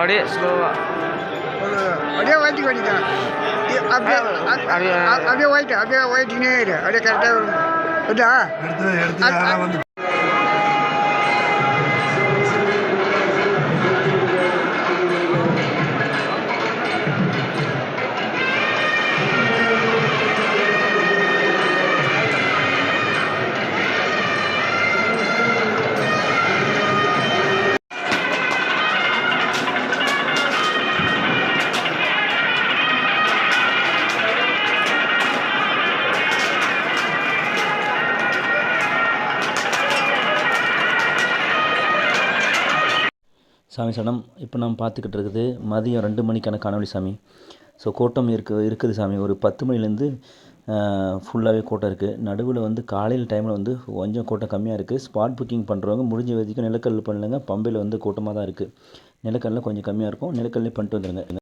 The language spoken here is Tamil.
அப்படியே ஸ்லோவாக அப்படியே ஒயிட்டு பண்ணிக்கலாம் இ- அப்படியே அப்படியே- அ- அப்படியே ஒயிட்டுனே இரு. அப்படியே கரெக்டாக வரும். சாமி சடம் இப்போ நம்ம பார்த்துக்கிட்டு இருக்குது மதியம் ரெண்டு மணிக்கான காணொலி சாமி. ஸோ கூட்டம் இருக்கு இருக்குது சாமி. ஒரு பத்து மணிலேருந்து ஃபுல்லாகவே கூட்டம் இருக்குது நடுவில் வந்து காலையில் டைமில் வந்து கொஞ்சம் கூட்டம் கம்மியாக இருக்குது ஸ்பாட் புக்கிங் பண்ணுறவங்க முடிஞ்ச வரைக்கும் நிலக்கல் பண்ணலங்க பம்பையில் வந்து கூட்டமாக தான் இருக்குது நிலக்கல்லாம் கொஞ்சம் கம்மியாக இருக்கும். நிலக்கல்லே பண்ணிட்டு வந்துடுங்க